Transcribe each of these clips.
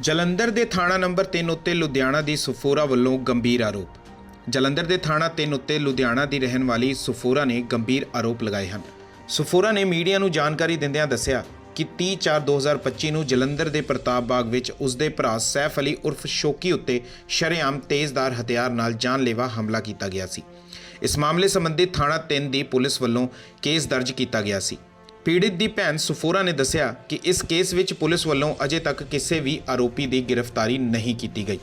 ਜਲੰਧਰ ਦੇ ਥਾਣਾ ਨੰਬਰ 3 ਉੱਤੇ ਲੁਧਿਆਣਾ ਦੀ ਸੁਫੋਰਾ ਵੱਲੋਂ ਗੰਭੀਰ ਆਰੋਪ। ਜਲੰਧਰ ਦੇ ਥਾਣਾ 3 ਉੱਤੇ ਲੁਧਿਆਣਾ ਦੀ ਰਹਿਣ ਵਾਲੀ ਸੁਫੋਰਾ ਨੇ ਗੰਭੀਰ ਆਰੋਪ ਲਗਾਏ ਹਨ। ਸੁਫੋਰਾ ਨੇ ਮੀਡੀਆ ਨੂੰ ਜਾਣਕਾਰੀ ਦਿੰਦਿਆਂ ਦੱਸਿਆ ਕਿ 30/4/2025 ਨੂੰ ਜਲੰਧਰ ਦੇ ਪ੍ਰਤਾਪ ਬਾਗ ਵਿੱਚ ਉਸਦੇ ਭਰਾ ਸੈਫ ਅਲੀ ਉਰਫ ਸ਼ੋਕੀ ਉੱਤੇ ਸ਼ਰੇਆਮ ਤੇਜ਼ਦਾਰ ਹਥਿਆਰ ਨਾਲ ਜਾਨਲੇਵਾ ਹਮਲਾ ਕੀਤਾ ਗਿਆ ਸੀ। ਇਸ ਮਾਮਲੇ ਸੰਬੰਧੀ ਥਾਣਾ 3 ਦੀ ਪੁਲਿਸ ਵੱਲੋਂ ਕੇਸ ਦਰਜ ਕੀਤਾ ਗਿਆ ਸੀ। ਪੀੜਿਤ ਦੀ ਭੈਣ ਸੁਫੋਰਾ ਨੇ ਦੱਸਿਆ ਕਿ ਇਸ ਕੇਸ ਵਿੱਚ ਪੁਲਿਸ ਵੱਲੋਂ ਅਜੇ ਤੱਕ ਕਿਸੇ ਵੀ ਆਰੋਪੀ ਦੀ ਗ੍ਰਿਫਤਾਰੀ ਨਹੀਂ ਕੀਤੀ ਗਈ।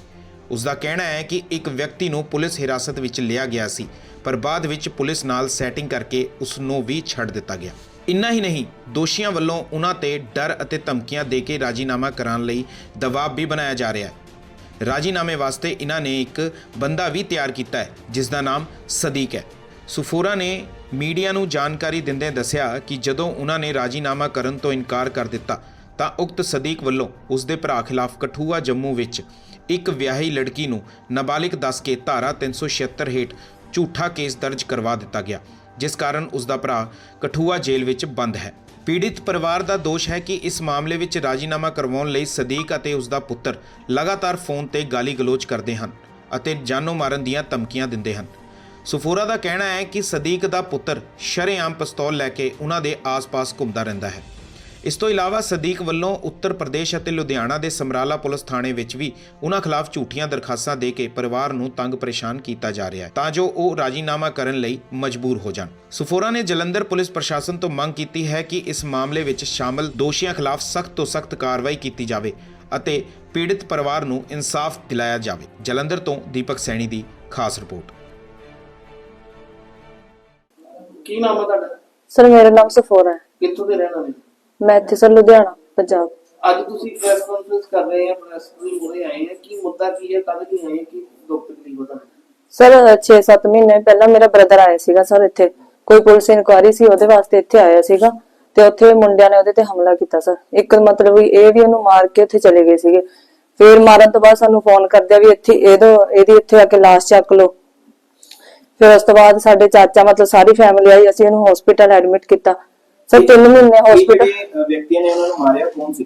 ਉਸ ਦਾ ਕਹਿਣਾ ਹੈ ਕਿ ਇੱਕ ਵਿਅਕਤੀ ਨੂੰ ਪੁਲਿਸ ਹਿਰਾਸਤ ਵਿੱਚ ਲਿਆ ਗਿਆ ਸੀ, ਪਰ ਬਾਅਦ ਵਿੱਚ ਪੁਲਿਸ ਨਾਲ ਸੈਟਿੰਗ ਕਰਕੇ ਉਸ ਨੂੰ ਵੀ ਛੱਡ ਦਿੱਤਾ ਗਿਆ। ਇੰਨਾ ਹੀ ਨਹੀਂ, ਦੋਸ਼ੀਆਂ ਵੱਲੋਂ ਉਹਨਾਂ ਤੇ ਡਰ ਅਤੇ ਧਮਕੀਆਂ ਦੇ ਕੇ ਰਾਜੀਨਾਮਾ ਕਰਾਉਣ ਲਈ ਦਬਾਅ ਵੀ ਬਣਾਇਆ ਜਾ ਰਿਹਾ ਹੈ। ਰਾਜੀਨਾਮੇ ਵਾਸਤੇ ਇਹਨਾਂ ਨੇ ਇੱਕ ਬੰਦਾ ਵੀ ਤਿਆਰ ਕੀਤਾ ਹੈ, ਜਿਸ ਦਾ ਨਾਮ ਸਦੀਕ ਹੈ। ਸੁਫੋਰਾ ਨੇ ਮੀਡੀਆ ਨੂੰ ਜਾਣਕਾਰੀ ਦਿੰਦੇ ਦੱਸਿਆ ਕਿ ਜਦੋਂ ਉਹਨਾਂ ਨੇ ਰਾਜੀਨਾਮਾ ਕਰਨ ਤੋਂ ਇਨਕਾਰ ਕਰ ਦਿੱਤਾ, ਤਾਂ ਉਕਤ ਸਦੀਕ ਵੱਲੋਂ ਉਸ ਦੇ ਭਰਾ ਖਿਲਾਫ ਕਠੂਆ ਜੰਮੂ ਵਿੱਚ ਇੱਕ ਵਿਆਹੀ ਲੜਕੀ ਨੂੰ ਨਾਬਾਲਿਗ ਦੱਸ ਕੇ ਧਾਰਾ 376 ਹੇਠ ਝੂਠਾ ਕੇਸ ਦਰਜ ਕਰਵਾ ਦਿੱਤਾ ਗਿਆ, ਜਿਸ ਕਾਰਨ ਉਸ ਦਾ ਭਰਾ ਕਠੂਆ ਜੇਲ੍ਹ ਵਿੱਚ ਬੰਦ ਹੈ। ਪੀੜਿਤ ਪਰਿਵਾਰ ਦਾ ਦੋਸ਼ ਹੈ ਕਿ ਇਸ ਮਾਮਲੇ ਵਿੱਚ ਰਾਜੀਨਾਮਾ ਕਰਵਾਉਣ ਲਈ ਸਦੀਕ ਅਤੇ ਉਸ ਦਾ ਪੁੱਤਰ ਲਗਾਤਾਰ ਫੋਨ ਤੇ ਗਾਲੀ ਗਲੋਚ ਕਰਦੇ ਹਨ ਅਤੇ ਜਾਨੋਂ ਮਾਰਨ ਦੀਆਂ ਧਮਕੀਆਂ ਦਿੰਦੇ ਹਨ। ਸੁਫੋਰਾ ਦਾ ਕਹਿਣਾ ਹੈ ਕਿ ਸਦੀਕ ਦਾ ਪੁੱਤਰ ਸ਼ਰੇਆਮ ਪਿਸਤੌਲ ਲੈ ਕੇ ਉਹਨਾਂ ਦੇ ਆਸ-ਪਾਸ ਘੁੰਮਦਾ ਰਹਿੰਦਾ ਹੈ। ਇਸ ਤੋਂ ਇਲਾਵਾ ਸਦੀਕ ਵੱਲੋਂ ਉੱਤਰ ਪ੍ਰਦੇਸ਼ ਅਤੇ ਲੁਧਿਆਣਾ ਦੇ ਸਮਰਾਲਾ ਪੁਲਿਸ ਥਾਣੇ ਵਿੱਚ ਵੀ ਉਹਨਾਂ ਖਿਲਾਫ ਝੂਠੀਆਂ ਦਰਖਾਸਤਾਂ ਦੇ ਕੇ ਪਰਿਵਾਰ ਨੂੰ ਤੰਗ ਪਰੇਸ਼ਾਨ ਕੀਤਾ ਜਾ ਰਿਹਾ ਹੈ ਤਾਂ ਜੋ ਉਹ ਰਾਜੀਨਾਮਾ ਕਰਨ ਲਈ ਮਜਬੂਰ ਹੋ ਜਾਣ। ਸੁਫੋਰਾ ਨੇ ਜਲੰਧਰ ਪੁਲਿਸ ਪ੍ਰਸ਼ਾਸਨ ਤੋਂ ਮੰਗ ਕੀਤੀ ਹੈ ਕਿ ਇਸ ਮਾਮਲੇ ਵਿੱਚ ਸ਼ਾਮਲ ਦੋਸ਼ੀਆਂ ਖਿਲਾਫ ਸਖਤ ਤੋਂ ਸਖਤ ਕਾਰਵਾਈ ਕੀਤੀ ਜਾਵੇ ਅਤੇ ਪੀੜਤ ਪਰਿਵਾਰ ਨੂੰ ਇਨਸਾਫ ਦਿਲਾਇਆ ਜਾਵੇ। ਜਲੰਧਰ ਤੋਂ ਦੀਪਕ ਸੈਣੀ ਦੀ ਖਾਸ ਰਿਪੋਰਟ। ਕੀ ਨਾਮ ਹੈ ਤੁਹਾਡਾ? ਸਰ ਮੇਰਾ ਨਾਮ ਸਫੋਰਾ ਹੈ। ਕਿੱਥੋਂ ਦੇ ਰਹਿਣ ਵਾਲੇ? ਮੈਂ ਇੱਥੇ ਸਰ ਲੁਧਿਆਣਾ ਪੰਜਾਬ। ਅੱਜ ਤੁਸੀਂ ਪ੍ਰੈਸ ਕਾਨਫਰੰਸ ਕਰ ਰਹੇ ਆ ਪ੍ਰੈਸ ਦੇ ਮੂਹਰੇ ਆਏ ਆ। ਕੀ ਮੁੱਦਾ ਕੀ ਹੈ? ਕੱਲ ਕੀ ਆਏ? ਕਿ ਤਕਲੀਫ ਦਾ ਸਰ 6-7 ਮਹੀਨੇ ਪਹਿਲਾਂ ਮੇਰਾ ਬ੍ਰਦਰ ਆਇਆ ਸੀਗਾ ਸਰ ਇੱਥੇ। ਕੋਈ ਪੁਲਿਸ ਇਨਕੁਆਰੀ ਸੀ ਉਹਦੇ ਵਾਸਤੇ ਇੱਥੇ ਆਇਆ ਸੀਗਾ। ਤੇ ਉੱਥੇ ਮੁੰਡਿਆਂ ਨੇ ਉਹਦੇ ਤੇ ਹਮਲਾ ਕੀਤਾ ਸਰ। ਇੱਕ ਮਤਲਬ ਵੀ ਇਹ ਵੀ ਉਹਨੂੰ ਮਾਰ ਕੇ ਉੱਥੇ ਚਲੇ ਗਏ ਸੀਗੇ। ਫਿਰ ਮਾਰਨ ਤੋਂ ਬਾਅਦ ਸਾਨੂੰ ਫੋਨ ਕਰਦਿਆ ਵੀ ਇੱਥੇ ਇਹਦੋ ਇਹਦੀ ਇੱਥੇ ਆ ਕੇ ਲਾਸ਼ ਚੱਕ ਲਓ। ਫਿਰ ਉਸ ਤੋਂ ਬਾਅਦ ਸਾਡੇ ਚਾਚਾ ਮਤਲਬ ਸਾਰੀ ਫੈਮਿਲੀ ਆਈ ਅਸੀਂ ਇਹਨੂੰ ਹਸਪੀਟਲ ਐਡਮਿਟ ਕੀਤਾ। ਸਰ 3 ਮਹੀਨੇ ਹਸਪੀਟਲ ਜਿਹੜੇ ਵਿਅਕਤੀਆਂ ਨੇ ਉਹਨਾਂ ਨੂੰ ਮਾਰਿਆ ਕੌਣ ਸੀ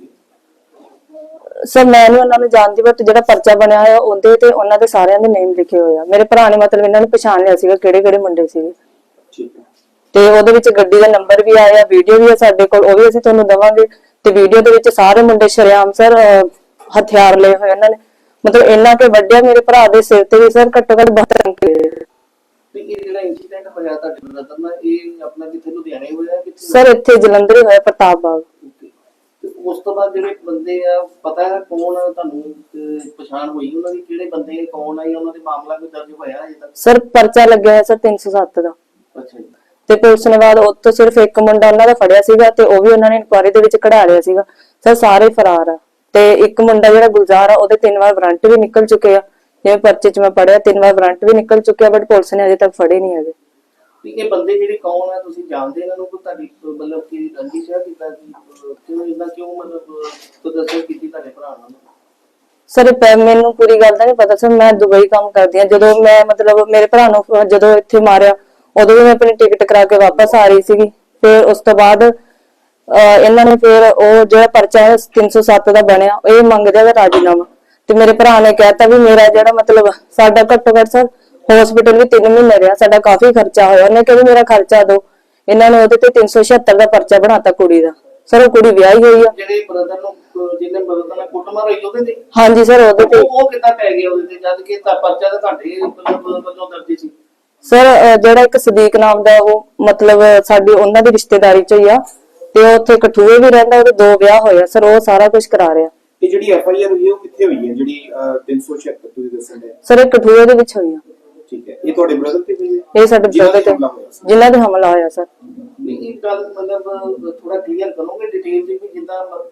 ਸਰ ਮੈਂ ਨਹੀਂ ਉਹਨਾਂ ਨੂੰ ਜਾਣਦੀ ਬਟ ਜਿਹੜਾ ਪਰਚਾ ਬਣਿਆ ਹੋਇਆ ਉਹਦੇ ਤੇ ਉਹਨਾਂ ਦੇ ਸਾਰਿਆਂ ਦੇ ਨੇਮ ਲਿਖੇ ਹੋਏ ਆ। ਮੇਰੇ ਭਰਾ ਨੇ ਮਤਲਬ ਇਹਨਾਂ ਨੂੰ ਪਛਾਣ ਲਿਆ ਸੀਗਾ ਕਿਹੜੇ ਕਿਹੜੇ ਮੁੰਡੇ ਸੀਗੇ। ਠੀਕ ਹੈ। ਤੇ ਉਹਦੇ ਵਿੱਚ ਗੱਡੀ ਦਾ ਨੰਬਰ ਵੀ ਆਇਆ ਵੀਡੀਓ ਵੀ ਆ ਸਾਡੇ ਕੋਲ ਉਹ ਵੀ ਅਸੀਂ ਤੁਹਾਨੂੰ ਦਵਾਂਗੇ। ਤੇ ਵੀਡੀਓ ਦੇ ਵਿੱਚ ਸਾਰੇ ਮੁੰਡੇ ਸ਼ਰੇਆਮ ਸਰ ਹਥਿਆਰ ਲਏ ਹੋਏ ਉਹਨਾਂ ਨੇ। ਮਤਲਬ ਇੰਨਾ ਕਿ ਵੱਡਿਆ ਮੇਰੇ ਭਰਾ ਦੇ ਸਿਰ ਤੇ ਵੀ ਸਰ ਘੱਟੋ ਘੱਟ 72 ਅੰਕ ਤੇ ਇਹ ਜਿਹੜਾ ਇਨਸੀਡੈਂਟ ਹੋਇਆ ਤੁਹਾਡੇ ਬ੍ਰਦਰ ਨਾਲ ਇਹ ਆਪਣਾ ਕਿੱਥੇ ਲੁਧਿਆਣੇ ਹੋਇਆ ਕਿੱਥੇ? ਸਰ ਇੱਥੇ ਜਲੰਧਰ ਹੀ ਹੋਇਆ ਪ੍ਰਤਾਪ ਬਾਗ। Okay. ਤੇ ਉਸ ਤੋਂ ਬਾਅਦ ਜਿਹੜੇ ਬੰਦੇ ਆ ਪਤਾ ਹੈ ਕੌਣ ਆ ਤੁਹਾਨੂੰ ਅਹ, ਪਛਾਣ ਹੋਈ ਉਹਨਾਂ ਦੀ? ਕਿਹੜੇ ਬੰਦੇ ਕੌਣ ਆ ਜਾਂ ਉਹਨਾਂ ਦੇ ਮਾਮਲਾ ਕੋਈ ਦਰਜ ਹੋਇਆ ਅਜੇ ਤੱਕ? ਸਰ ਪਰਚਾ ਲੱਗਿਆ ਹੋਇਆ ਸਰ 307 ਦਾ। ਅੱਛਾ ਜੀ। ਤੇ ਪੁਲਿਸ ਨੇ ਬਾਅਦ ਉਹ ਤੋਂ ਸਿਰਫ ਇੱਕ ਮੁੰਡਾ ਉਹਨਾਂ ਦਾ ਫੜਿਆ ਸੀਗਾ ਤੇ ਉਹ ਵੀ ਉਹਨਾਂ ਨੇ ਇਨਕੁਆਰੀ ਦੇ ਵਿੱਚ ਕਢਾ ਲਿਆ ਸੀਗਾ। ਸਰ ਸਾਰੇ ਫਰਾਰ ਆ। ਤੇ ਇੱਕ ਮੁੰਡਾ ਜਿਹੜਾ ਗੁਲਜ਼ਾਰ ਆ ਉਹਦੇ ਤਿੰਨ ਵਾਰ ਵਾਰੰਟ ਵੀ ਨਿਕਲ ਚੁੱਕੇ ਆ। ਜਿਵੇਂ ਪਰਚੇ 'ਚ ਮੈਂ ਪੜਿਆ ਤਿੰਨ ਵਾਰ ਵਾਰੰਟ ਵੀ ਨਿਕਲ ਚੁੱਕਿਆ ਬਟ ਪੁਲਿਸ ਨੇ ਅਜੇ ਤੱਕ ਫੜੇ ਨਹੀਂ ਹੈਗੇ। ਇਹ ਬੰਦੇ ਜਿਹੜੇ ਕੌਣ ਆ ਤੁਸੀਂ ਜਾਣਦੇ ਇਹਨਾਂ ਨੂੰ ਕੋਈ ਤੁਹਾਡੀ ਮਤਲਬ ਕਿ ਰੰਜਿਸ਼ ਹੈ ਕਿਦਾਂ ਕੀ ਅਹ, ਕਿਉਂ ਇਦਾਂ ਕਿਉਂ ਮਤਲਬ ਤੋਂ ਦੱਸੋ ਕੀਤੀ ਤੁਹਾਡੇ ਭਰਾ ਨਾਲ? ਸਰ ਪੈ- ਮੈਨੂੰ ਪੂਰੀ ਗੱਲ ਦਾ ਨਹੀਂ ਪਤਾ ਸਰ ਮੈਂ ਦੁਬਈ ਕੰਮ ਕਰਦੀ ਆ ਜਦੋਂ ਮੈਂ ਮਤਲਬ ਮੇਰੇ ਭਰਾ ਨੂੰ ਜਦੋਂ ਇੱਥੇ ਮਾਰਿਆ ਉਦੋਂ ਵੀ ਮੈਂ ਆਪਣੀ ਟਿਕਟ ਕਰਾ ਕੇ ਵਾਪਸ ਆ ਰਹੀ ਸੀਗੀ। ਫਿਰ ਉਸ ਤੋਂ ਬਾਅਦ ਇਹਨਾਂ ਨੇ ਫਿਰ ਉਹ ਜਿਹੜਾ ਪਰਚਾ ਹੈ 307 ਦਾ ਬਣਿਆ ਇਹ ਮੰਗਦੇ ਆ ਰਾਜੀਨਾਮਾ। ਤੇ ਮੇਰੇ ਭਰਾ ਨੇ ਕਹਿਤਾ ਵੀ ਮੇਰਾ ਜਿਹੜਾ ਮਤਲਬ ਸਾਡਾ ਘੱਟੋ ਘੱਟ ਸਰ ਹਸਪੀਟਲ ਵੀ 3 ਮਹੀਨੇ ਰਿਹਾ ਸਾਡਾ ਕਾਫੀ ਖਰਚਾ ਹੋਇਆ। ਉਹਨੇ ਕਿਹਾ ਵੀ ਮੇਰਾ ਖਰਚਾ ਦਿਓ ਇਹਨਾਂ ਨੇ ਉਹਦੇ ਤੇ 376 ਦਾ ਪਰਚਾ ਬਣਾਤਾ ਕੁੜੀ ਦਾ। ਸਰ ਉਹ ਕੁੜੀ ਵਿਆਹੀ ਹੋਈ ਆ। ਜਿਹੜੇ ਬ੍ਰਦਰ ਨੂੰ ਜਿਹਨੇ ਬ੍ਰਦਰ ਨਾਲ ਕੁੱਟਮਾਰ ਹੋਈ ਉਹਦੇ ਤੇ? ਹਾਂਜੀ ਸਰ ਉਹਦੇ ਤੇ। ਉਹ ਉਹ ਕਿੱਦਾਂ ਪੈ ਗਿਆ ਉਹਦੇ ਤੇ ਜਦ ਕਿ ਤਾਂ ਪਰਚਾ ਤਾਂ ਤੁਹਾਡੇ ਮਤਲਬ ਵੱਲੋਂ ਦਰਜ ਸੀ। ਸਰ ਅਹ ਜਿਹੜਾ ਇੱਕ ਸਦੀਕ ਨਾਮ ਦਾ ਉਹ ਮਤਲਬ ਸਾਡੀ ਉਹਨਾਂ ਦੀ ਰਿਸ਼ਤੇਦਾਰੀ ਚ ਹੀ ਆ। ਤੇ ਉਹ ਉੱਥੇ ਕਠੂਏ ਵੀ ਰਹਿੰਦਾ ਉਹਦੇ ਦੋ ਵਿਆਹ ਹੋਏ ਆ। ਸਰ ਉਹ ਸਾਰਾ ਕੁਝ ਕਰਾ ਰਿਹਾ। ਜਿਹੜੀ ਐਫ ਆਈ ਆਰ ਹੋਈ ਹੈ ਉਹ ਕਿੱਥੇ ਹੋਈ ਹੈ? ਜਿਹੜੀ ਅਹ, 376 ਤੁਸੀਂ ਦੱਸਣ ਦੇ। ਸਰ ਇਹ ਕਠੂਏ ਦੇ ਵਿੱਚ ਹੋਈ ਆ। ਠੀਕ ਹੈ। ਇਹ ਤੁਹਾਡੇ ਬ੍ਰਦਰ ਤੇ ਹੋਈ ਹੈ? ਇਹ ਸਾਡੇ ਜਿਨ੍ਹਾਂ ਬ੍ਰਦਰ ਤੇ ਤੇ ਹਮਲਾ ਹੋਇਆ ਸੀ। ਜਿਨ੍ਹਾਂ ਦੇ ਹਮਲਾ ਹੋਇਆ ਸਰ। ਇਹ ਗੱਲ ਮਤਲਬ ਥੋੜਾ ਕਲੀਅਰ ਕਰੋਗੇ ਡਿਟੇਲ ਜੀ ਵੀ ਜਿੱਦਾਂ ਮ-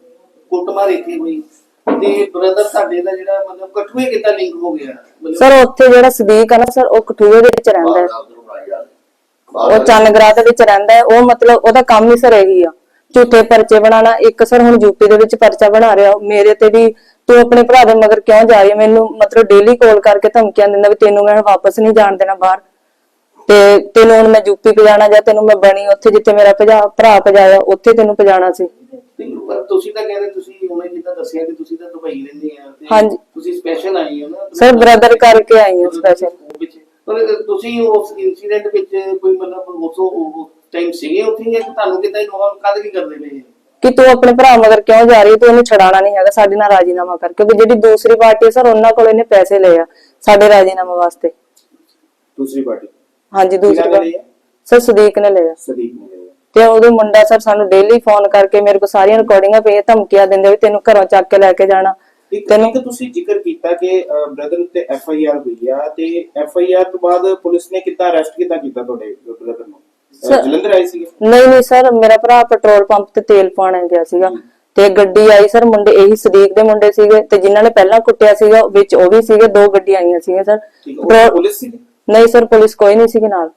ਕੁੱਟਮਾਰ ਇੱਥੇ ਹੋਈ। ਤੇ ਬ੍ਰਦਰ ਤੁਹਾਡੇ ਦਾ ਜਿਹੜਾ ਮਤਲਬ ਕਠੂਏ ਕਿੱਦਾਂ ਲਿੰਕ ਹੋ ਗਿਆ? ਮਤਲਬ ਸਰ ਉੱਥੇ ਜਿਹੜਾ ਸਦੀਕ ਆ ਨਾ ਸਰ ਉਹ ਕਠੂਏ ਦੇ ਵਿੱਚ ਰਹਿੰਦਾ ਹੈ। ਉਹ ਚੰਨਗਰਾ ਦੇ ਵਿੱਚ ਰਹਿੰਦਾ ਹੈ। ਉਹ ਮਤਲਬ ਉਹਦਾ ਕੰਮ ਹੀ ਸਰ ਇਹੀ ਆ। ਝੂਠੇ ਪਰਚੇ ਬਣਾਉਣਾ ਇੱਕ ਸਰ ਹੁਣ ਯੂਪੀ ਦੇ ਵਿੱਚ ਪਰਚਾ ਬਣਾ ਰਿਹਾ ਮੇਰੇ ਤੇ ਵੀ ਤੂੰ ਆਪਣੇ ਭਰਾ ਦੇ ਮਗਰ ਕਿਉਂ ਜਾ ਰਹੀ ਮੈਨੂੰ ਮਤਲਬ ਡੇਲੀ ਕਾਲ ਕਰਕੇ ਧਮਕੀਆਂ ਦਿੰਦਾ ਵੀ ਤੈਨੂੰ ਮੈਂ ਵਾਪਸ ਨਹੀਂ ਜਾਣ ਦੇਣਾ ਬਾਹਰ। ਤੇ ਤੈਨੂੰ ਹੁਣ ਮੈਂ ਯੂਪੀ ਭਜਾਣਾ ਜਾਂ ਤੈਨੂੰ ਮੈਂ ਬਣੀ ਉੱਥੇ ਜਿੱਥੇ ਮੇਰਾ ਭਜਾ ਭਰਾ ਭਜਾਇਆ ਉੱਥੇ ਤੈਨੂੰ ਭਜਾਣਾ ਸੀ। ਤੁਸੀਂ ਤਾਂ ਕਹਿੰਦੇ ਤੁਸੀਂ ਉਹਨੇ ਜਿੱਦਾਂ ਦੱਸਿਆ ਕਿ ਤੁਸੀਂ ਤਾਂ ਦੁਬਈ ਰਹਿੰਦੇ ਆ ਤੇ ਹਾਂਜੀ। ਤੁਸੀਂ ਸਪੈਸ਼ਲ ਆਏ ਹੋ ਨਾ ਸਰ ਬ੍ਰਦਰ ਕਰਕੇ ਆਈ ਹਾਂ ਸਪੈਸ਼ਲ ਵਿੱਚ ਪਰ ਤੁਸੀਂ ਉਸ ਇਨਸੀਡੈਂਟ ਵਿੱਚ ਕੋਈ ਮਤਲਬ ਉਸ ਉਸ ਟਾਈਮ ਸੀਗੇ ਉੱਥੇ ਜਾਂ ਤੁਹਾਨੂੰ ਕਿਦਾਂ ਇਨਵੋਲਵ ਕਦ ਕੀ ਕਰਦੇ ਪਏ ਕਿ ਤੂੰ ਆਪਣੇ ਭਰਾ ਮਗਰ ਕਿਉਂ ਜਾ ਰਹੀ ਹੈ? ਤੂੰ ਉਹਨੂੰ ਛਡਾਣਾ ਨਹੀਂ ਹੈਗਾ ਸਾਡੇ ਨਾਲ ਰਾਜੀਨਾਮਾ ਕਰ। ਕਿਉਂਕਿ ਜਿਹੜੀ ਦੂਸਰੀ ਪਾਰਟੀ ਹੈ ਸਰ ਉਹਨਾਂ ਕੋਲ ਇਹਨੇ ਪੈਸੇ ਲਏ ਆ ਸਾਡੇ ਰਾਜੀਨਾਮਾ ਵਾਸਤੇ। ਦੂਸਰੀ ਪਾਰਟੀ? ਹਾਂਜੀ ਦੂਸਰੀ ਨੇ ਪਾਰਟੀ। ਲਏ ਆ? ਸਰ ਸਦੀਕ ਨੇ ਲਿਆ ਸਦੀਕ ਨੇ ਤੇ ਉਹਦੇ ਮੁੰਡਾ ਸਰ ਸਾਨੂੰ ਡੇਲੀ ਫੋਨ ਕਰਕੇ ਮੇਰੇ ਕੋਲ ਸਾਰੀਆਂ ਰਿਕਾਰਡਿੰਗਾਂ ਪਈਆਂ ਧਮਕੀਆਂ ਦਿੰਦੇ ਵੀ ਤੈਨੂੰ ਘਰੋਂ ਚੱਕ ਕੇ ਲੈ ਕੇ ਜਾਣਾ। ਤੈਨੂੰ- ਇੱਕ ਤੁਸੀਂ ਜ਼ਿਕਰ ਕੀਤਾ ਕਿ ਬ੍ਰਦਰ ਉੱਤੇ ਐਫ ਆਈ ਆਰ ਹੋਈ ਆ ਤੇ ਐਫ ਆਈ ਆਰ ਤੋਂ ਬਾਅਦ ਪੁਲਿਸ ਨੇ ਕਿੱਦਾਂ ਅਰੈਸਟ ਕਿੱਦਾਂ ਕੀਤਾ ਤੁਹਾਡੇ ਬ੍ਰਦਰ ਨੂੰ? Sir- ਜਲੰਧਰ ਆਏ ਸੀਗੇ? ਨਹੀਂ ਨਹੀਂ ਸਰ ਮੇਰਾ ਭਰਾ ਪੈਟਰੋਲ ਪੰਪ ਤੇ ਤੇਲ ਪਾਉਣ ਗਿਆ ਸੀਗਾ। ਤੇ ਗੱਡੀ ਆਈ ਸਰ ਮੁੰਡੇ ਇਹੀ ਸਦੀਕ ਦੇ ਮੁੰਡੇ ਸੀਗੇ ਤੇ ਜਿਨ੍ਹਾਂ ਨੇ ਪਹਿਲਾਂ ਕੁੱਟਿਆ ਸੀਗਾ ਵਿੱਚ ਉਹ ਵੀ ਸੀਗੇ ਦੋ ਗੱਡੀਆਂ ਆਈਆਂ ਸੀਗੀਆਂ ਸਰ। ਠੀਕ ਹੈ ਉਹ ਪੈਟਰੋਲ- ਪੁਲਿਸ ਸੀ ਨਹੀਂ ਸਰ ਪੁਲਿਸ ਕੋਈ ਨਹੀਂ ਸੀਗੀ ਨਾਲ।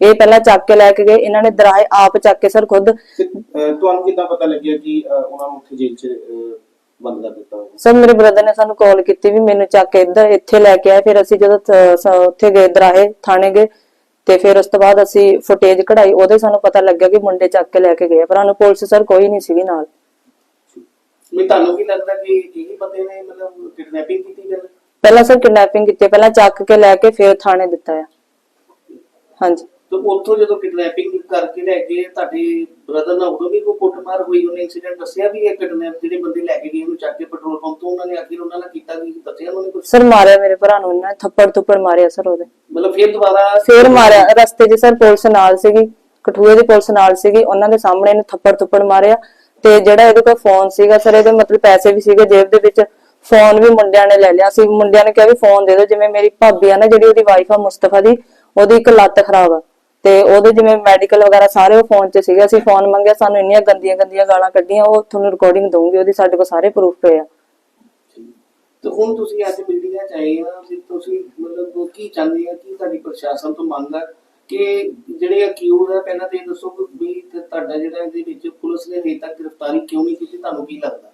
ਇਹ ਪਹਿਲਾਂ ਚੱਕ ਕੇ ਲੈ ਕੇ ਗਏ ਇਹਨਾਂ ਨੇ ਦਰਾਹੇ ਆਪ ਚੱਕ ਕੇ ਸਰ ਖੁਦ ਤੇ, ਅਹ, ਤੁਹਾਨੂੰ ਕਿੱਦਾਂ ਪਤਾ ਲੱਗਿਆ ਕਿ ਅਹ, ਉਹਨਾਂ ਨੂੰ ਉੱਥੇ ਜੇਲ੍ਹ 'ਚ ਅਹ, ਬੰਦ ਕਰ ਦਿੱਤਾ ਹੋਇਆ? ਸਰ ਮੇਰੇ ਬ੍ਰਦਰ ਨੇ ਸਾਨੂੰ ਕਾਲ ਕੀਤੀ ਵੀ ਮੈਨੂੰ ਚੱਕ ਕੇ ਇੱਧਰ ਇੱਥੇ ਲੈ ਕੇ ਆਏ ਫਿਰ ਅਸੀਂ ਜਦੋਂ ਸ- ਉੱਥੇ ਗਏ ਦਰਾਹੇ ਥਾਣੇ ਗਏ ਤੇ ਫਿਰ ਉਸ ਤੋਂ ਬਾਅਦ ਅਸੀਂ ਫੁਟੇਜ ਕਢਾਈ ਉਹਦੇ ਸਾਨੂੰ ਪਤਾ ਲੱਗਿਆ ਕਿ ਮੁੰਡੇ ਚੱਕ ਕੇ ਲੈ ਕੇ ਗਏ ਆ। ਪਰ ਸਾਨੂੰ ਪੁਲਿਸ ਸਰ ਕੋਈ ਨਹੀਂ ਸੀਗੀ ਨਾਲ। ਮੈਂ ਤੁਹਾਨੂੰ ਕੀ ਲੱਗਦਾ ਕਿ ਇਹੀ ਬੰਦੇ ਨੇ ਮਤਲਬ ਕਿਡਨੈਪਿੰਗ ਕੀਤੀ ਗੱਲ ਪਹਿਲਾਂ ਸਰ ਕਿਡਨੈਪਿੰਗ ਕੀਤੀ ਪਹਿਲਾਂ ਚੱਕ ਕੇ ਲੈ ਕੇ ਫਿਰ ਥਾਣੇ ਦਿੱਤਾ ਆ। ਹਾਂਜੀ। ਤੇ ਉੱਥੋਂ ਜਦੋਂ ਕਿਡਨੈਪਿੰਗ ਕਰਕੇ ਲੈ ਕੇ ਤੁਹਾਡੇ ਬ੍ਰਦਰ ਨਾਲ ਉਦੋਂ ਵੀ ਕੋਈ ਕੁੱਟਮਾਰ ਹੋਈ ਉਹਨੇ ਇਨਸੀਡੈਂਟ ਦੱਸਿਆ ਵੀ ਇਹ ਕਿਡਨੈਪ ਜਿਹੜੇ ਬੰਦੇ ਲੈ ਕੇ ਗਏ ਉਹਨੂੰ ਚੱਕ ਕੇ ਪੈਟਰੋਲ ਪੰਪ ਤੋਂ ਉਹਨਾਂ ਨੇ ਆਖਿਰ ਉਹਨਾਂ ਨਾਲ ਕੀਤਾ ਕੀ? ਦੱਸਿਆ ਉਹਨਾਂ ਨੇ ਕੁਝ ਸਰ ਮਾਰਿਆ ਮੇਰੇ ਭਰਾ ਨੂੰ ਇਹਨਾਂ ਥੱਪੜ ਥੁੱਪੜ ਮਾਰਿਆ ਸਰ ਉਹਦੇ। ਮਤਲਬ ਫਿਰ ਦੁਬਾਰਾ ਫੇਰ ਮਾਰਿਆ ਰਸਤੇ 'ਚ ਸਰ ਪੁਲਿਸ ਨਾਲ ਸੀਗੀ ਕਠੂਏ ਦੀ ਪੁਲਿਸ ਨਾਲ ਸੀਗੀ ਉਹਨਾਂ ਦੇ ਸਾਹਮਣੇ ਇਹਨੂੰ ਥੱਪੜ ਥੁੱਪੜ ਮਾਰਿਆ ਤੇ ਜਿਹੜਾ ਇਹਦੇ ਕੋਲ ਫੋਨ ਸੀਗਾ ਸਰ ਇਹਦੇ ਮਤਲਬ ਪੈਸੇ ਵੀ ਸੀਗੇ ਜੇਬ ਦੇ ਵਿੱਚ ਫੋਨ ਵੀ ਮੁੰਡਿਆਂ ਨੇ ਲੈ ਲਿਆ ਸੀ। ਮੁੰਡਿਆਂ ਨੇ ਕਿਹਾ ਵੀ ਫੋਨ ਦੇ ਦਿਓ ਜਿਵੇਂ ਮੇਰੀ ਭਾਬੀ ਆ ਨਾ ਜਿਹੜੀ ਉਹਦੀ ਵਾਈਫ ਆ ਮੁਸਤਫਾ ਦੀ ਉਹਦੀ ਇੱਕ ਲੱਤ ਖਰਾਬ ਆ। ਤੇ ਉਹਦੇ ਜਿਵੇਂ ਮੈਡੀਕਲ ਵਗੈਰਾ ਸਾਰੇ ਉਹ ਫੋਨ 'ਚ ਸੀਗੇ। ਅਸੀਂ ਫੋਨ ਮੰਗਿਆ ਸਾਨੂੰ ਇੰਨੀਆਂ ਗੰਦੀਆਂ ਗੰਦੀਆਂ ਗਾਲਾਂ ਕੱਢੀਆਂ ਉਹ ਤੁਹਾਨੂੰ ਰਿਕਾਰਡਿੰਗ ਦਊਂਗੀ ਉਹਦੀ ਸਾਡੇ ਕੋਲ ਸਾਰੇ ਪ੍ਰੂਫ ਪਏ ਆ। ਤੇ ਹੁਣ ਤੁਸੀਂ ਅੱਜ ਮੀਡੀਆ ਚ ਆਏ ਆ ਵੀ ਤੁਸੀਂ ਮਤਲਬ ਕੀ ਚਾਹੁੰਦੇ ਆ ਕੀ ਤੁਹਾਡੀ ਪ੍ਰਸ਼ਾਸਨ ਤੋਂ ਮੰਗ ਆ ਕਿ ਜਿਹੜੇ ਅਕਿਊਜ਼ ਆ ਪਹਿਲਾਂ ਤੇ ਦੱਸੋ ਵੀ ਤੇ ਤੁਹਾਡਾ ਜਿਹੜਾ ਇਹਦੇ ਵਿੱਚ ਪੁਲਿਸ ਨੇ ਹਜੇ ਤੱਕ ਗ੍ਰਿਫਤਾਰੀ ਕਿਉਂ ਨਹੀਂ ਕੀਤੀ ਤੁਹਾਨੂੰ ਕੀ ਲੱਗਦਾ?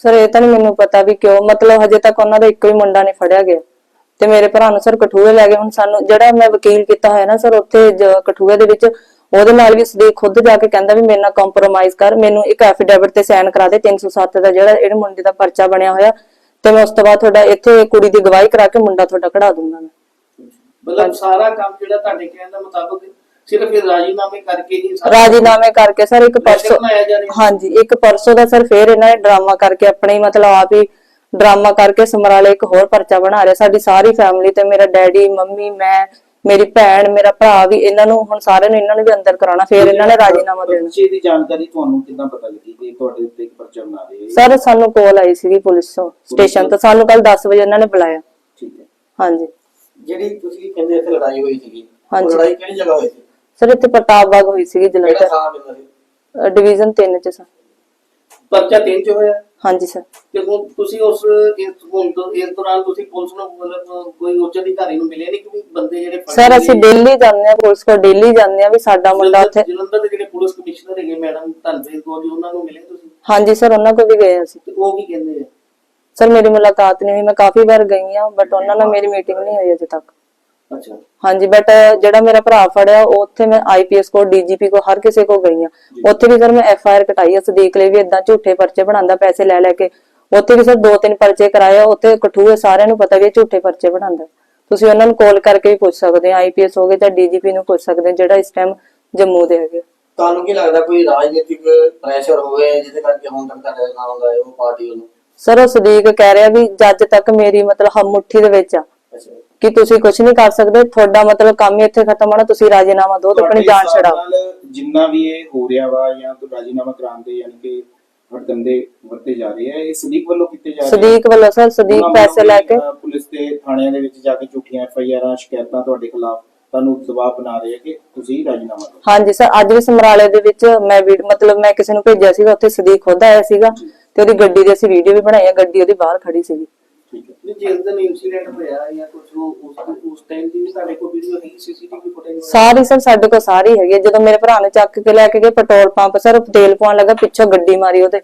ਸਰ ਇਹ ਤਾਂ ਨਹੀਂ ਮੈਨੂੰ ਪਤਾ ਵੀ ਕਿਉਂ ਮਤਲਬ ਹਜੇ ਤੱਕ ਉਹਨਾਂ ਦਾ ਇੱਕੋ ਹੀ ਮੁੰਡਾ ਨਹੀਂ ਫੜਿਆ ਗਿਆ। ਤੇ ਮੇਰੇ ਭਰਾ ਨੂੰ ਸਰ ਕਠੂਏ ਲੈ ਗਏ। ਹੁਣ ਸਾਨੂੰ ਜਿਹੜਾ ਮੈਂ ਵਕੀਲ ਕੀਤਾ ਹੋਇਆ ਨਾ ਸਰ ਉੱਥੇ ਕਠੂਏ ਦੇ ਵਿੱਚ ਉਹਦੇ ਨਾਲ ਵੀ ਸਦੀਕ ਖੁਦ ਜਾ ਕੇ ਕਹਿੰਦਾ ਵੀ ਮੇਰੇ ਨਾਲ ਕੰਪਰੋਮਾਈਜ਼ ਕਰ। ਮੈਨੂੰ ਇੱਕ ਐਫੀਡੇਵਿਟ ਤੇ ਸਾਈਨ ਕਰਾ ਦੇ 307 ਦਾ ਜਿਹੜਾ ਇਹਦੇ ਮੁੰਡੇ ਦਾ ਪਰਚਾ ਬਣਿਆ ਹੋਇਆ। ਤੇ ਮੈਂ ਉਸ ਤੋਂ ਬਾਅਦ ਤੁਹਾਡਾ ਇੱਥੇ ਕੁੜੀ ਦੀ ਗਵਾਹੀ ਕਰਾ ਕੇ ਮੁੰਡਾ ਤੁਹਾਡਾ ਕਢਾ ਦੂੰਗਾ ਮੈਂ। ਮਤਲਬ ਸਾਰਾ ਕੰਮ ਜਿਹੜਾ ਤੁਹਾਡੇ ਕਹਿਣ ਦਾ ਮੁਤਾਬਕ ਸਿਰਫ ਇਹ ਰਾਜੀਨਾਮੇ ਕਰਕੇ ਹੀ ਸਾਰਾ ਰਾਜੀਨਾਮੇ ਕਰਕੇ ਸਰ ਇੱਕ ਪਰਸੋਂ ਹਾਂਜੀ ਇੱਕ ਪਰਸੋਂ ਦਾ ਸਰ ਫੇਰ ਇਹਨਾਂ ਨੇ ਡਰਾਮਾ ਕਰਕੇ ਆਪਣੇ ਮਤਲਬ ਆਪ ਹੀ ਡਰਾਮਾ ਕਰਕੇ ਸਮਰਾਲੇ ਇੱਕ ਹੋਰ ਪਰਚਾ ਬਣਾ ਰਿਹਾ। ਸਾਡੀ ਸਾਰੀ ਫੈਮਿਲੀ ਤੇ ਮੇਰਾ ਡੈਡੀ ਮੰਮੀ ਮੈਂ ਮੇਰੀ ਭੈਣ ਮੇਰਾ ਭਰਾ ਵੀ ਇਹਨਾਂ ਨੂੰ ਹੁਣ ਸਾਰਿਆਂ ਨੂੰ ਇਹਨਾਂ ਨੂੰ ਵੀ ਅੰਦਰ ਕਰਾਉਣਾ ਫੇਰ ਇਹਨਾਂ ਨੇ ਰਾਜੀਨਾਮਾ ਦੇਣਾ। ਬੱਚੇ ਦੀ ਜਾਣਕਾਰੀ ਤੁਹਾਨੂੰ ਕਿੱਦਾਂ ਪਤਾ ਲੱਗੀ ਕਿ ਤੁਹਾਡੇ ਉੱਤੇ ਇੱਕ ਪਰਚਾ ਬਣਾ ਰਹੇ ਸਰ ਸਾਨੂੰ ਕਾਲ ਆਈ ਸੀਗੀ ਪੁਲਿਸ ਤੋਂ ਸਟੇਸ਼ਨ ਤੋਂ? ਸਾਨੂੰ ਕੱਲ 10 ਵਜੇ ਇਹਨਾਂ ਨੇ ਬੁਲਾਇਆ। ਠੀਕ ਹੈ। ਹਾਂਜੀ। ਜਿਹੜੀ ਤੁਸੀਂ ਕਹਿੰਦੇ ਇੱਥੇ ਲੜਾਈ ਹੋਈ ਸੀਗੀ ਉਹ ਹਾਂਜੀ। ਲੜਾਈ ਕਿਹੜੀ ਜਗ੍ਹਾ ਹੋਈ ਸੀ? ਸਰ ਇੱਥੇ ਪ੍ਰਤਾਪ ਬਾਗ ਹੋਈ ਸੀਗੀ ਕਿਹੜਾ ਜਲੰਧਰ ਥਾਂ ਸੀ? ਡਿਵੀਜ਼ਨ 3 ਚ ਸਰ ਪਰਚਾ ਤਿੰਨ ਚ ਹੋਇਆ? ਹਾਂਜੀ ਸਰ ਤੇ ਹੁਣ ਤੁਸੀਂ ਉਸ ਇਸ ਹੁਣ ਤੋਂ ਇਸ ਦੌਰਾਨ ਤੁਸੀਂ ਪੁਲਿਸ ਨੂੰ ਮਤਲਬ ਕੋਈ ਉੱਚ ਅਧਿਕਾਰੀ ਨੂੰ ਮਿਲੇ ਨਹੀਂ ਕਿ ਵੀ ਬੰਦੇ ਜਿਹੜੇ ਫੜੇ ਸਰ ਅਸੀਂ ਡੇਲੀ ਜਾਂਦੇ ਆ ਪੁਲਿਸ ਕੋਲ ਡੇਲੀ ਜਾਂਦੇ ਆ ਵੀ ਸਾਡਾ ਮੁੰਡਾ ਉੱਥੇ ਜਲੰਧਰ ਦੇ ਜਿਹੜੇ ਪੁਲਿਸ ਕਮਿਸ਼ਨਰ ਹੈਗੇ ਮੈਡਮ ਧਨਵੀਰ ਕੌਰ ਜੀ ਉਹਨਾਂ ਨੂੰ ਮਿਲੇ ਤੁਸੀਂ? ਹਾਂਜੀ ਸਰ ਉਹਨਾਂ ਕੋਲ ਵੀ ਗਏ ਅਸੀਂ। ਤੇ ਉਹ ਕੀ ਕਹਿੰਦੇ ਆ ਸਰ ਮੇਰੀ ਮੁਲਾਕਾਤ ਨਹੀਂ ਹੋਈ ਮੈਂ ਕਾਫੀ ਵਾਰ ਗਈ ਆ ਬਟ ਉਹਨਾਂ ਨਾਲ ਮੇਰੀ ਮੀਟਿੰਗ ਨਹੀਂ ਹੋਈ ਅਜੇ ਤੱਕ। ਅੱਛਾ। ਹਾਂਜੀ ਬਟ ਜਿਹੜਾ ਮੇਰਾ ਭਰਾ ਫੜਿਆ ਉਹ ਉੱਥੇ ਮੈਂ ਆਈਪੀਐਸ ਕੋ ਡੀਜੀਪੀ ਕੋ ਹਰ ਕਿਸੇ ਕੋ ਗਈ ਆ ਉੱਥੇ ਵੀ ਸਰ ਮੈਂ ਐਫ ਆਈ ਆਰ ਕਟਾਈ ਆ ਸਦੀਕ ਲਈ ਵੀ ਇਦਾਂ ਝੂਠੇ ਪਰਚੇ ਬਣਾਉਂਦਾ ਪੈਸੇ ਲੈ ਲੈ ਕੇ। ਉੱਥੇ ਵੀ ਸਰ ਦੋ ਤਿੰਨ ਪਰਚੇ ਕਰਾਏ ਆ ਉੱਥੇ ਕਠੂਏ ਸਾਰਿਆਂ ਨੂੰ ਪਤਾ ਵੀ ਇਹ ਝੂਠੇ ਪਰਚੇ ਬਣਾਉਂਦਾ। ਤੁਸੀਂ ਉਹਨਾਂ ਨੂੰ ਕਾਲ ਕਰਕੇ ਵੀ ਪੁੱਛ ਸਕਦੇ ਆ ਆਈਪੀਐਸ ਹੋਗੇ ਜਾਂ ਡੀਜੀਪੀ ਨੂੰ ਪੁੱਛ ਸਕਦੇ ਜਿਹੜਾ ਇਸ ਟਾਈਮ ਜੰਮੂ ਦੇ ਹੈਗੇ ਤੁਹਾਨੂੰ ਕੀ ਲੱਗਦਾ ਕੋਈ ਰਾਜਨੀਤਿਕ ਪ੍ਰੈਸ਼ਰ ਹੋਵੇ ਜਿਹਦੇ ਕਰਕੇ ਹੁਣ ਤੱਕ ਤੁਹਾਡੇ ਨਾਲ ਹੁੰਦਾ ਹੈ ਉਹ ਪਾਰਟੀ ਵੱਲੋਂ? ਸਰ ਉਹ ਸਦੀਕ ਕਹਿ ਰਿਹਾ ਵੀ ਜੱਜ ਤੱਕ ਮੇਰੀ ਮਤਲਬ ਹਮ ਮੁੱਠੀ ਦੇ ਵਿੱਚ ਆ। ਕਿ ਤੁਸੀਂ ਕੁਝ ਨਹੀਂ ਕਰ ਸਕਦੇ ਤੁਹਾਡਾ ਮਤਲਬ ਕੰਮ ਹੀ ਇੱਥੇ ਖਤਮ ਹੋਣਾ ਤੁਸੀਂ ਰਾਜੀਨਾਮਾ ਦਿਓ ਤੇ ਆਪਣੀ ਜਾਨ ਛਡਾਓ। ਜਿੰਨਾ ਵੀ ਇਹ ਹੋ ਰਿਹਾ ਵਾ ਜਾਂ ਤੋਂ ਰਾਜੀਨਾਮਾ ਕਰਾਉਂਦੇ ਯਾਨੀ ਕਿ ਹੜਕੰਦੇ ਵਰਤੇ ਜਾ ਰਹੇ ਆ ਇਹ ਸਦੀਕ ਵੱਲੋਂ ਕੀਤੇ ਜਾ ਰਹੇ ਸਦੀਕ ਵੱਲੋਂ ਸਰ ਸਦੀਕ ਪੈਸੇ ਲੈ ਕੇ। ਪੁਲਿਸ ਦੇ ਥਾਣਿਆਂ ਦੇ ਵਿੱਚ ਜਾ ਕੇ ਝੂਠੀਆਂ ਐਫ ਆਈ ਆਰਾਂ ਸ਼ਿਕਾਇਤਾਂ ਤੁਹਾਡੇ ਖਿਲਾਫ ਤੁਹਾਨੂੰ ਦਬਾਅ ਬਣਾ ਰਹੇ ਆ ਕਿ ਤੁਸੀਂ ਰਾਜੀਨਾਮਾ ਦਿਓ ਹਾਂਜੀ ਸਰ ਅੱਜ ਵੀ ਸਮਰਾਲੇ ਦੇ ਵਿੱਚ ਮੈਂ ਵੀ ਮਤਲਬ ਮੈਂ ਕਿਸੇ ਨੂੰ ਭੇਜਿਆ ਸੀਗਾ ਉੱਥੇ ਸਦੀਕ ਖੁਦ ਆਇਆ ਸੀਗਾ ਤੇ ਉਹਦੀ ਗੱਡੀ ਦੀ ਅਸੀਂ ਵੀਡੀਓ ਵੀ ਬਣਾਈ ਆ ਗੱਡੀ ਉਹਦੀ ਬਾਹਰ ਖੜੀ ਸੀਗੀ। ਠੀਕ ਹੈ। ਵੀ ਜਿਸ ਦਿਨ ਇਨਸੀਡੈਂਟ ਹੋਇਆ ਜਾਂ ਕੁਝ ਉਸ ਉਸ ਟਾਈਮ ਦੀ ਵੀ ਤੁਹਾਡੇ ਕੋਲ ਵੀਡੀਓ ਹੈ ਸੀਸੀਟੀਵੀ ਫੁਟੇਜ ਸਾਰੀ ਸਰ ਸਾਡੇ ਕੋਲ ਸਾਰੀ ਹੈਗੀ ਹੈ। ਜਦੋਂ ਮੇਰੇ ਭਰਾ ਨੇ ਚੱਕ ਕੇ ਲੈ ਕੇ ਗਏ ਪੈਟਰੋਲ ਪੰਪ ਸਰ ਤੇਲ ਪਾਉਣ ਲੱਗਾ ਪਿੱਛੋਂ ਗੱਡੀ ਮਾਰੀ ਉਹਦੇ।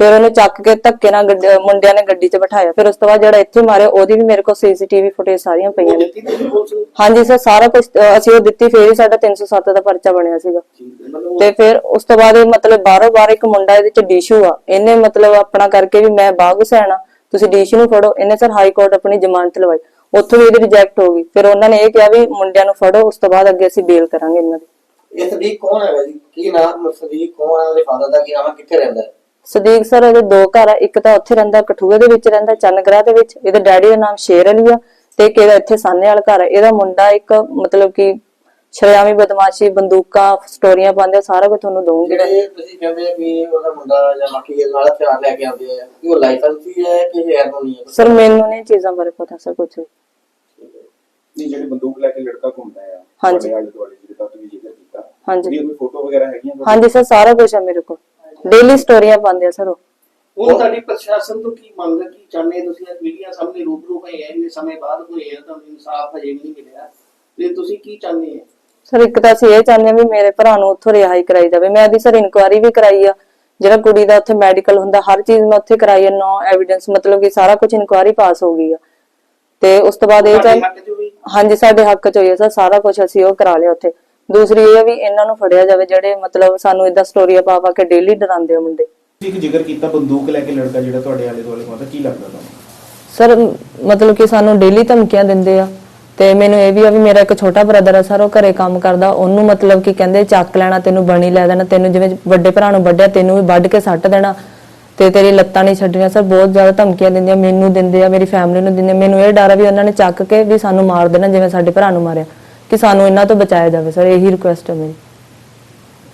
ਫਿਰ ਉਹਨੂੰ ਚੱਕ ਕੇ ਧੱਕੇ ਨਾਲ ਗੱਡੀ- ਮੁੰਡਿਆਂ ਨੇ ਗੱਡੀ 'ਚ ਬਿਠਾਇਆ। ਫਿਰ ਉਸ ਤੋਂ ਬਾਅਦ ਜਿਹੜਾ ਇੱਥੇ ਮਾਰਿਆ ਉਹਦੀ ਵੀ ਮੇਰੇ ਕੋਲ ਸੀਸੀਟੀਵੀ ਫੁਟੇਜ ਸਾਰੀਆਂ ਪਈਆਂ ਨੇ। ਦਿੱਤੀ ਤੁਸੀਂ ਪੁਲਿਸ ਨੂੰ? ਹਾਂਜੀ ਸਰ ਸਾਰਾ ਕੁਝ ਅਸੀਂ ਉਹ ਦਿੱਤੀ ਫਿਰ ਹੀ ਸਾਡਾ 307 ਦਾ ਪਰਚਾ ਬਣਿਆ ਸੀਗਾ। ਮਤਲਬ ਤੇ ਫਿਰ ਉਸ ਤੋਂ ਬਾਅਦ ਇਹ ਮਤਲਬ ਬਾਹਰੋਂ ਬਾਹਰ ਇੱਕ ਮੁੰਡਾ ਇਹਦੇ ਚ ਡੀਸ਼ੂ ਆ। ਇਹਨੇ ਮਤਲਬ ਆਪਣਾ ਕਰਕੇ ਵੀ ਮੈਂ ਬਾਗ ਹੁਸੈਨ ਆ ਤੁਸੀਂ ਡੀਸ਼ੂ ਨੂੰ ਫੜੋ ਇਹਨੇ ਸਰ ਹਾਈ ਕੋਰਟ ਆਪਣੀ ਜ਼ਮਾਨਤ ਲਵਾਈ। ਉੱਥੋਂ ਵੀ ਇਹਦੀ ਰਿਜੈਕਟ ਹੋ ਗਈ। ਫਿਰ ਉਹਨਾਂ ਨੇ ਇਹ ਕਿਹਾ ਵੀ ਮੁੰਡਿਆਂ ਨੂੰ ਫੜੋ ਉਸ ਤੋਂ ਬਾਅਦ ਅੱਗੇ ਅਸੀਂ ਬੇਲ ਕਰਾਂਗੇ ਇਹਨਾਂ ਦੀ। ਇਹ ਸਦੀਕ ਕੌਣ ਹੈਗਾ ਜੀ? ਕੀ ਨਾਮ ਸਦੀਕ ਕੌਣ ਹੈ? ਉਹਦੇ ਫਾਦਰ ਦਾ ਕੀ ਨਾਮ ਹੈ? ਕਿੱਥੇ ਰਹਿੰਦਾ ਹੈ? ਸਦੀਕ ਸਰ ਇਹਦੇ ਦੋ ਘਰ ਆ। ਇੱਕ ਤਾਂ ਉੱਥੇ ਰਹਿੰਦਾ ਕਠੂਏ ਦੇ ਵਿੱਚ ਰਹਿੰਦਾ ਚੰਨਗਰਾ ਦੇ ਵਿੱਚ। ਇਹਦੇ ਡੈਡੀ ਦਾ ਨਾਮ ਸ਼ੇਰ ਅਲੀ ਆ ਤੇ ਇੱਕ ਇਹਦਾ ਇੱਥੇ ਸਾਹਨੇ ਵਾਲਾ ਘਰ ਆ। ਇਹਦਾ ਮੁੰਡਾ ਇੱਕ ਮਤਲਬ ਕਿ ਸ਼ਰਿਆਮੀ ਬਦਮਾਸ਼ੀ ਬੰਦੂਕਾਂ ਸਟੋਰੀਆਂ ਪਾਉਂਦੇ ਆ, ਸਾਰਾ ਕੁਝ ਤੁਹਾਨੂੰ ਦਊਂਗੀ। ਜਿਹੜੇ ਤੁਸੀਂ ਕਹਿੰਦੇ ਕਿ ਉਹਦਾ ਮੁੰਡਾ ਜਾਂ ਬਾਕੀ ਇਹ ਨਾਲ ਹਥਿਆਰ ਲੈ ਕੇ ਆਉਂਦੇ ਆ ਕਿ ਉਹ ਲਾਇਸੈਂਸੀ ਹੈ ਕਿ ਗੈਰ ਕਾਨੂੰਨੀ ਹੈ? ਸਰ ਮੈਨੂੰ ਨਹੀਂ ਇਹ ਚੀਜ਼ਾਂ ਬਾਰੇ ਪਤਾ ਸਰ ਕੁਝ ਨਹੀਂ ਜਿਹੜੇ ਬੰਦੂਕ ਲੈ ਕੇ ਲੜਕਾ ਘੁੰਮਦਾ ਆ ਹਾਂਜੀ। ਆਲੇ ਦੁਆਲੇ ਜਿਹਦਾ ਤੁਸੀਂ ਜ਼ਿਕਰ ਕੀਤਾ ਹਾਂਜੀ। ਉਹਦੀਆਂ ਕੋਈ ਫੋਟੋ ਵਗੈਰਾ ਹੈਗੀਆਂ ਤੁਹਾਡੇ? ਹਾਂਜੀ ਸਰ ਸਾਰਾ ਕੁਝ ਹੈ ਮੇਰੇ ਕੋਲ। ਡੇਲੀ ਸਟੋਰੀਆਂ ਪਾਉਂਦੇ ਆ ਸਰ ਉਹ। ਹੁਣ ਤੁਹਾਡੀ ਪ੍ਰਸ਼ਾਸਨ ਤੋਂ ਕੀ ਮੰਗ ਹੈ? ਕੀ ਚਾਹੁੰਦੇ ਤੁਸੀਂ? ਅੱਜ ਮੀਡੀਆ ਸਾਹਮਣੇ ਰੂਬਰੂ ਹੋਏ ਆ ਇੰਨੇ ਸਮੇਂ ਬਾਅਦ ਹੋਏ ਆ ਤੁਹਾਨੂੰ ਇਨਸਾਫ ਹਜੇ ਵੀ ਨਹੀਂ ਮਿਲਿਆ। ਤੇ ਤੁਸੀਂ ਕੀ ਚਾਹੁੰਦੇ ਆ? ਸਰ ਇੱਕ ਤਾਂ ਅਸੀਂ ਇਹ ਚਾਹੁੰਦੇ ਹਾਂ ਵੀ ਮੇਰੇ ਭਰਾ ਨੂੰ ਉੱਥੋਂ ਰਿਹਾਈ ਕਰਾਈ ਜਾਵੇ। ਮੈਂ ਉਹਦੀ ਸਰ ਇਨਕੁਆਇਰੀ ਵੀ ਕਰਾਈ ਆ। ਜਿਹੜਾ ਕੁੜੀ ਦਾ ਉੱਥੇ ਮੈਡੀਕਲ ਹੁੰਦਾ ਹਰ ਚੀਜ਼ ਮੈਂ ਉੱਥੇ ਕਰਾਈ ਆ ਨੋ ਐਵੀਡੈਂਸ ਮਤਲਬ ਕਿ ਸਾਰਾ ਕੁਝ ਇਨਕੁਆਇਰੀ ਪਾਸ ਹੋ ਗਈ ਆ। ਤੇ ਉਸ ਤੋਂ ਬਾਅਦ ਇਹ ਚਾਹ ਹਾਂਜੀ ਸਾਡੇ ਹੱਕ ਚ ਹੋਈ ਹੈ ਸਰ ਸਾਰਾ ਕੁਝ ਅਸੀਂ ਉਹ ਕਰਾ ਲਿਆ ਉੱਥੇ। ਦੂਸਰੀ ਇਹ ਆ ਵੀ ਇਹਨਾਂ ਨੂੰ ਫੜਿਆ ਜਾਵੇ ਜਿਹੜੇ ਮਤਲਬ ਸਾਨੂੰ ਇਦਾਂ ਸਟੋਰੀਆਂ ਪਾ ਪਾ ਕੇ ਡੇਲੀ ਡਰਾਉਂਦੇ ਆ ਮੁੰਡੇ। ਤੁਸੀਂ ਇੱਕ ਜ਼ਿਕਰ ਕੀਤਾ ਬੰਦੂਕ ਲੈ ਕੇ ਲੜਕਾ ਜਿਹੜਾ ਤੁਹਾਡੇ ਆਲੇ ਦੁਆਲੇ ਘੁੰਮਦਾ ਕੀ ਲੱਗਦਾ ਤੁਹਾਨੂੰ? ਸਰ ਮਤਲਬ ਕਿ ਸਾਨੂੰ ਡੇਲੀ ਧਮਕੀਆਂ ਦਿੰਦੇ ਆ। ਤੇ ਮੈਨੂੰ ਇਹ ਵੀ ਆ ਵੀ ਮੇਰਾ ਇੱਕ ਛੋਟਾ ਬ੍ਰਦਰ ਆ ਸਰ, ਉਹ ਘਰੇ ਕੰਮ ਕਰਦਾ। ਉਹਨੂੰ ਮਤਲਬ ਕਿ ਕਹਿੰਦੇ ਚੱਕ ਲੈਣਾ, ਤੈਨੂੰ ਬਣੀ ਲੈ ਦੇਣਾ, ਤੈਨੂੰ ਜਿਵੇਂ ਵੱਡੇ ਭਰਾ ਨੂੰ ਵੱਢਿਆ, ਤੈਨੂੰ ਵੀ ਵੱਢ ਕੇ ਸੱਟ ਦੇਣਾ। ਤੇ ਤੇਰੀ ਲੱਤਾਂ ਨਹੀਂ ਛੱਡਣੀਆਂ। ਸਰ, ਬਹੁਤ ਜ਼ਿਆਦਾ ਧਮਕੀਆਂ ਦਿੰਦੀਆਂ, ਮੈਨੂੰ ਦਿੰਦੇ ਆ, ਮੇਰੀ ਫੈਮਿਲੀ ਨੂੰ ਦਿੰਦੇ ਆ। ਮੈਨੂੰ ਇਹ ਡਰ ਆ ਵੀ ਉਹਨਾਂ ਨੇ ਚੱਕ ਕੇ ਵੀ ਸਾਨੂੰ ਮਾਰ ਦੇਣਾ, ਜਿਵੇਂ ਸਾਡੇ ਭਰਾ ਨੂੰ ਮਾਰਿਆ। ਕਿ ਸਾਨੂੰ ਇਹਨਾਂ ਤੋਂ ਬਚਾਇਆ ਜਾਵੇ। ਸਰ, ਇਹੀ ਰਿਕੁਐਸਟ ਹੈ ਮੇਰੀ।